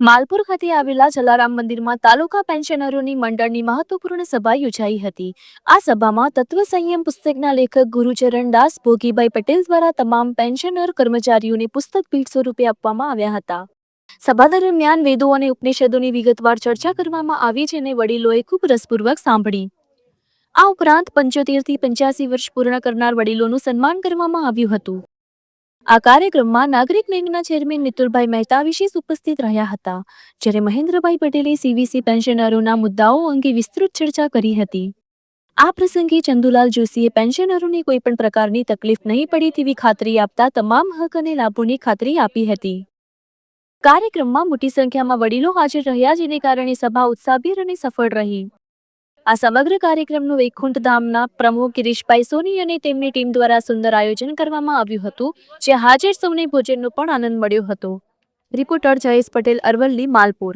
માલપુર ખાતે આવેલા જલારામ મંદિરમાં તાલુકા પેન્શનરોની મંડળની મહત્વપૂર્ણ સભા યોજાઈ હતી. આ સભામાં તત્વ સંયમ પુસ્તકના લેખક ગુરુચરણ દાસ ભોગીભાઈ પટેલ દ્વારા તમામ પેન્શનર કર્મચારીઓને પુસ્તક ભેટ સ્વરૂપે આપવામાં આવ્યા હતા. સભા દરમિયાન વેદો અને ઉપનિષદોની વિગતવાર ચર્ચા કરવામાં આવી અને વડીલોએ ખૂબ રસપૂર્વક સાંભળી. આ ઉપરાંત પંચોતેરથી પંચ્યાસી વર્ષ પૂર્ણ કરનાર વડીલોનું સન્માન કરવામાં આવ્યું હતું. આ કાર્યક્રમમાં નાગરિક બેંકના ચેરમેન મિતુલભાઈ મહેતા વિશેષ ઉપસ્થિત રહ્યા હતા, જ્યારે મહેન્દ્રભાઈ પટેલે સીવીસી પેન્શનરોના મુદ્દાઓ અંગે વિસ્તૃત ચર્ચા કરી હતી. આ પ્રસંગે ચંદુલાલ જોશીએ પેન્શનરોને કોઈપણ પ્રકારની તકલીફ નહીં પડે તેવી ખાતરી આપતા તમામ હક અને લાભોની ખાતરી આપી હતી. કાર્યક્રમમાં મોટી સંખ્યામાં વડીલો હાજર રહ્યા, જેને કારણે સભા ઉત્સાહભેર અને સફળ રહી. આ સમગ્ર કાર્યક્રમનું વૈકુંઠ ધામના પ્રમુખ ગિરીશભાઈ સોની અને તેમની ટીમ દ્વારા સુંદર આયોજન કરવામાં આવ્યું હતું જે હાજર સૌને ભોજનનો પણ આનંદ મળ્યો હતો. રિપોર્ટર જયેશ પટેલ, અરવલ્લી, માલપુર.